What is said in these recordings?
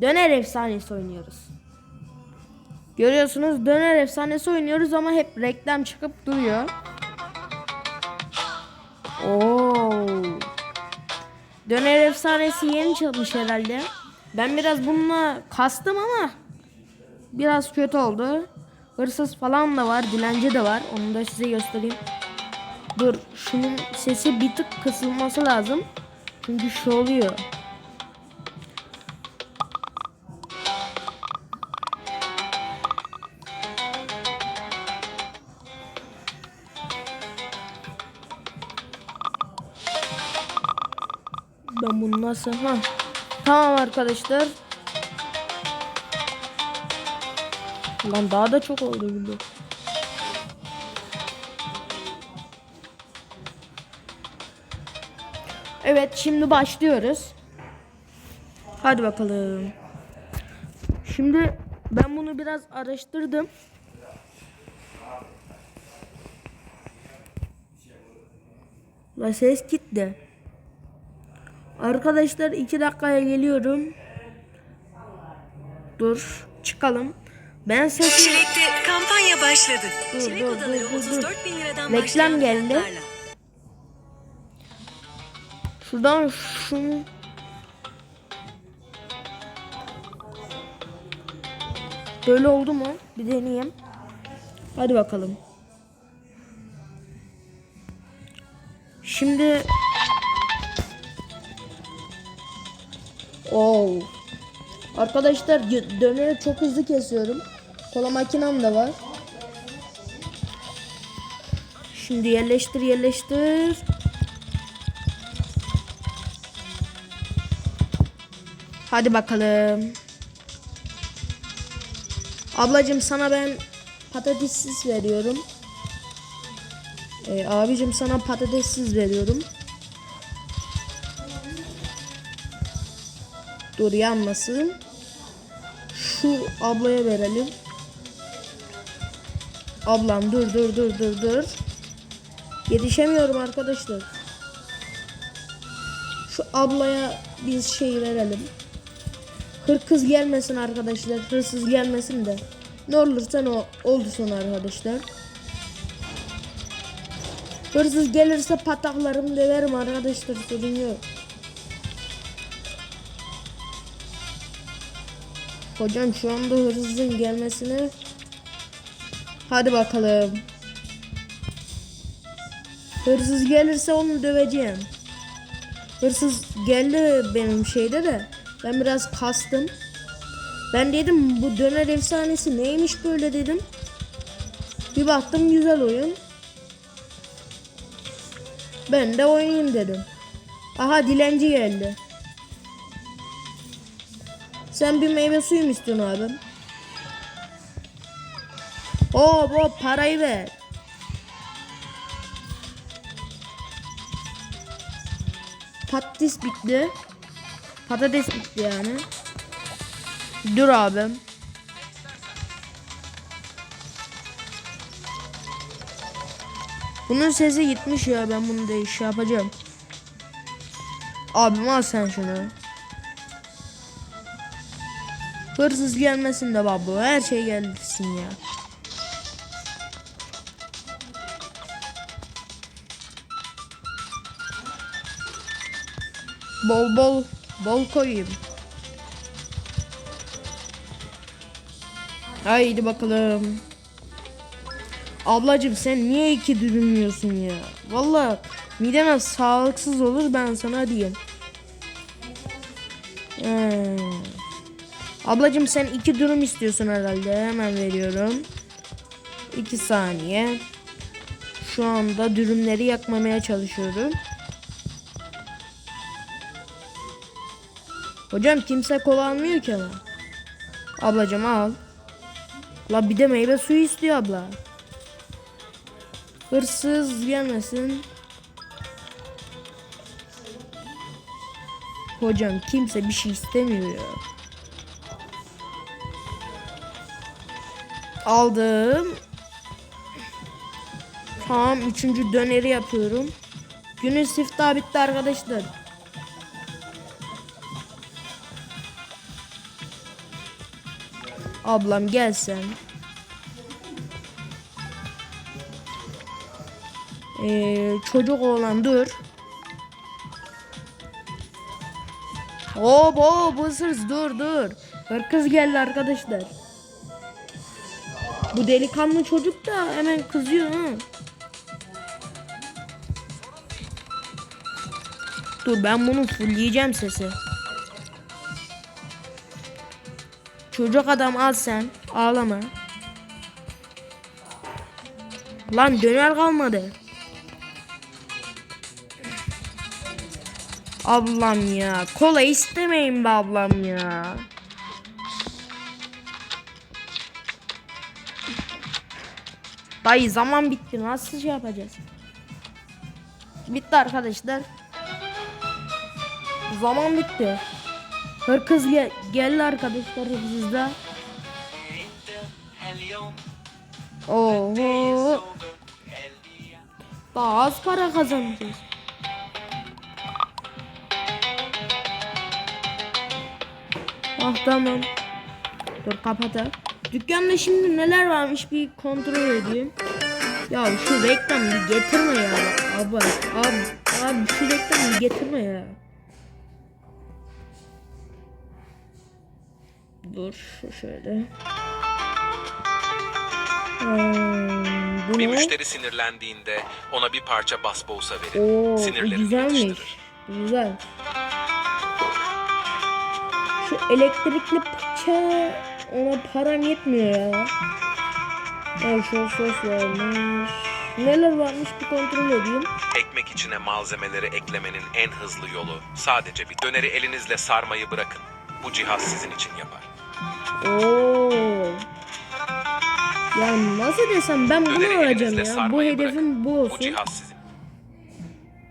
Döner efsanesi oynuyoruz. Görüyorsunuz döner efsanesi oynuyoruz ama hep reklam çıkıp duruyor. Oo. Döner efsanesi yeni çıkmış herhalde. Ben biraz bununla kastım ama biraz kötü oldu. Hırsız falan da var, dilenci de var. Onu da size göstereyim. Dur, şunun sesi bir tık kısılması lazım. Çünkü şu oluyor. Nasıl... Ha. Tamam arkadaşlar. Lan daha da çok oldu gibi. Evet şimdi başlıyoruz. Hadi bakalım. Şimdi ben bunu biraz araştırdım. Ve ses gitti. Arkadaşlar iki dakikaya geliyorum. Dur çıkalım. Ben sesi Çilek'te kampanya başladı. Dur, Çilek dur, odaları dur, dur, 34 bin liradan Reklam geldi. fiyatlarla. şuradan şunu Böyle oldu mu? Bir deneyeyim. Hadi bakalım. Şimdi Oo. Arkadaşlar dö- döneri çok hızlı kesiyorum. Kola makinem de var. Şimdi yerleştir yerleştir. Hadi bakalım. Ablacım sana ben patatessiz veriyorum. Ee, abicim sana patatessiz veriyorum. Dur yanmasın. Şu ablaya verelim. Ablam dur dur dur dur dur. Yetişemiyorum arkadaşlar. Şu ablaya biz şey verelim. Hırkız gelmesin arkadaşlar. Hırsız gelmesin de. Ne olursa ne oldu sonra arkadaşlar. Hırsız gelirse pataklarımı döverim arkadaşlar. Sorun yok. Hocam şu anda hırsızın gelmesini Hadi bakalım. Hırsız gelirse onu döveceğim. Hırsız geldi benim şeyde de. Ben biraz kastım. Ben dedim bu döner efsanesi neymiş böyle dedim. Bir baktım güzel oyun. Ben de oynayayım dedim. Aha dilenci geldi. Sen bir meyve suyu mu istiyorsun abim? Oo bu parayı ver. Patates bitti. Patates bitti yani. Dur abim. Bunun sesi gitmiş ya ben bunu da iş yapacağım. Abim al sen şunu. Hırsız gelmesin de baba her şey gelsin ya. Bol bol bol koyayım. Haydi bakalım. Ablacım sen niye iki dürüm yiyorsun ya? Vallahi midene sağlıksız olur ben sana diyeyim. Ee, ablacım sen iki dürüm istiyorsun herhalde. Hemen veriyorum. İki saniye. Şu anda dürümleri yakmamaya çalışıyorum. Hocam kimse kola almıyor ki ama. Ablacım al. La bir de meyve suyu istiyor abla. Hırsız gelmesin. Hocam kimse bir şey istemiyor. Aldım. Tamam üçüncü döneri yapıyorum. Günün siftahı bitti arkadaşlar. Ablam gel sen. Ee, çocuk oğlan dur. Hop hop hırsız dur dur. Hırkız geldi arkadaşlar. Bu delikanlı çocuk da hemen kızıyor ha. Dur ben bunu fullleyeceğim sesi. Çocuk adam al sen. Ağlama. Lan döner kalmadı. Ablam ya. Kola istemeyin be ablam ya. Dayı zaman bitti. Nasıl şey yapacağız? Bitti arkadaşlar. Zaman bitti. Hırkız gel geldi arkadaşlar hırsızda. Oho. Daha az para kazanacağız. Ah tamam. Dur kapatalım. Dükkanda şimdi neler varmış bir kontrol edeyim. Ya şu reklamı bir getirme ya. Abi, abi, abi şu reklamı bir getirme ya. Dur şu şöyle. Hmm, Bir müşteri sinirlendiğinde ona bir parça basbousa verin. Oo, Sinirlerini güzelmiş. yatıştırır. Güzel. Şu elektrikli bıçağı ona param yetmiyor ya. Ya şu sos varmış. Neler varmış bir kontrol edeyim. Ekmek içine malzemeleri eklemenin en hızlı yolu sadece bir döneri elinizle sarmayı bırakın. Bu cihaz sizin için yapar. Oo. Ya nasıl desem ben bunu Döneri alacağım elinizle ya. Bu sarmayı hedefim bırakın. bu Bu olsun. cihaz sizin.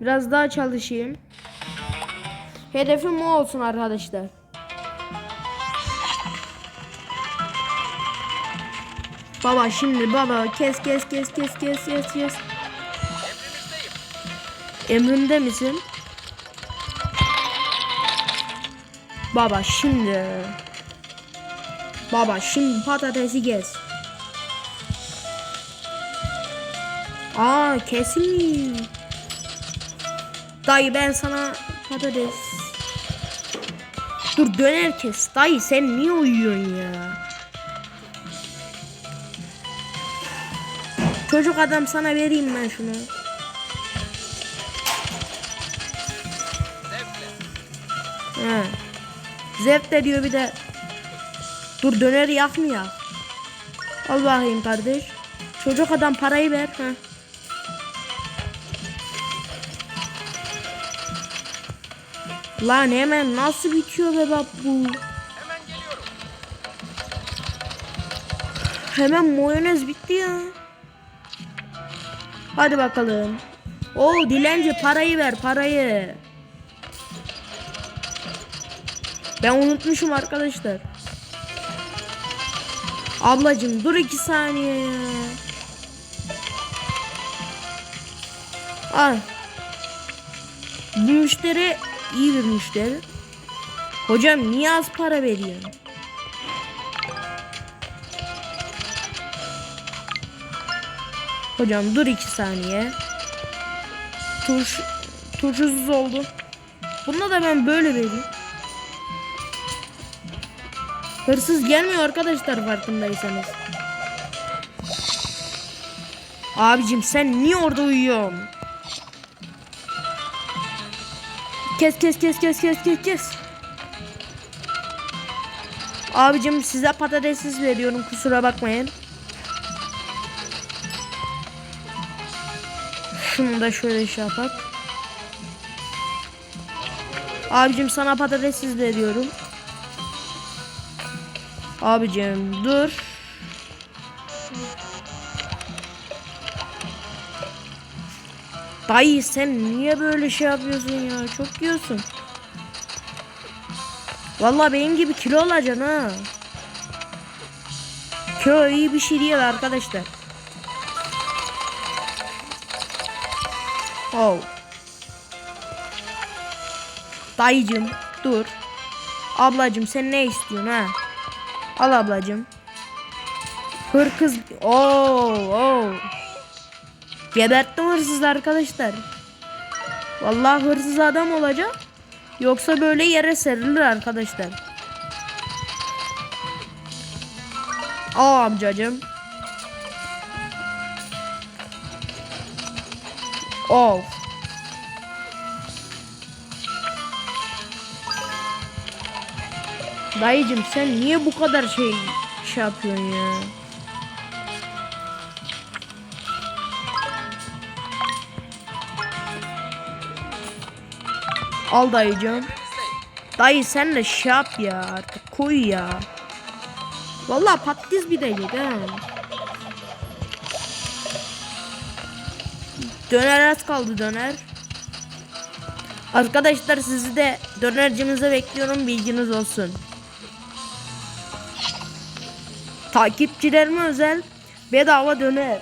Biraz daha çalışayım. Hedefim o olsun arkadaşlar. Baba şimdi baba kes kes kes kes kes kes kes. Emrinde misin? Baba şimdi. Baba şimdi patatesi kes. Aa kesin. Dayı ben sana patates. Dur döner kes. Dayı sen niye uyuyorsun ya? Çocuk adam sana vereyim ben şunu. He. Zevk de diyor bir de. Dur döneri yakmıyor. Al bakayım kardeş. Çocuk adam parayı ver. Ha. Lan hemen nasıl bitiyor be bab bu? Hemen mayonez bitti ya. Hadi bakalım. Oo dilenci parayı ver parayı. Ben unutmuşum arkadaşlar. Ablacım dur iki saniye. Al. Bu müşteri iyi bir müşteri. Hocam niye az para veriyorsun? Hocam dur iki saniye. Turş, turşusuz oldu. Bunda da ben böyle vereyim. Hırsız gelmiyor arkadaşlar farkındaysanız. Abicim sen niye orada uyuyorsun? Kes kes kes kes kes kes kes. Abicim size patatessiz veriyorum kusura bakmayın. Şunu da şöyle şey yapak. Abicim sana patatessiz veriyorum. Abicim dur. Dayı sen niye böyle şey yapıyorsun ya? Çok yiyorsun. Vallahi benim gibi kilo olacaksın ha. Kilo iyi bir şey değil arkadaşlar. Oh. Dayıcım dur. Ablacım sen ne istiyorsun ha? Al ablacığım. Hırkız. Oo, oo. Geberttim hırsız arkadaşlar. Vallahi hırsız adam olacak. Yoksa böyle yere serilir arkadaşlar. Al amcacığım. Of. Dayıcım sen niye bu kadar şey şey yapıyorsun ya? Al dayıcım. Dayı sen de şey yap ya artık koy ya. Vallahi patates bir dedik ha. Döner az kaldı döner. Arkadaşlar sizi de dönercimize bekliyorum bilginiz olsun. Takipçilerime özel bedava döner.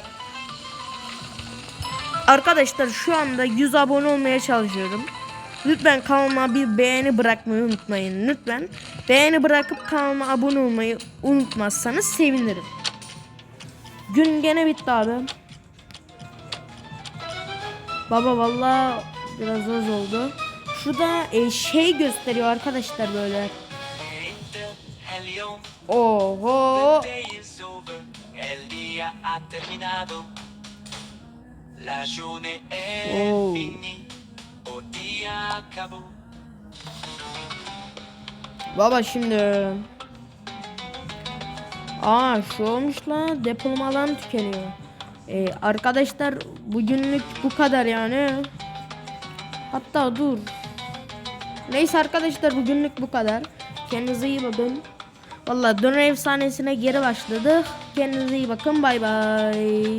Arkadaşlar şu anda 100 abone olmaya çalışıyorum. Lütfen kanalıma bir beğeni bırakmayı unutmayın. Lütfen beğeni bırakıp kanalıma abone olmayı unutmazsanız sevinirim. Gün gene bitti abi. Baba valla biraz az oldu. Şurada e, şey gösteriyor arkadaşlar böyle. Oho. Oh. Baba şimdi. Aa şu olmuş lan depolama alanı tükeniyor. Ee, arkadaşlar bugünlük bu kadar yani. Hatta dur. Neyse arkadaşlar bugünlük bu kadar. Kendinize iyi bakın. Valla döner efsanesine geri başladık. Kendinize iyi bakın bay bay.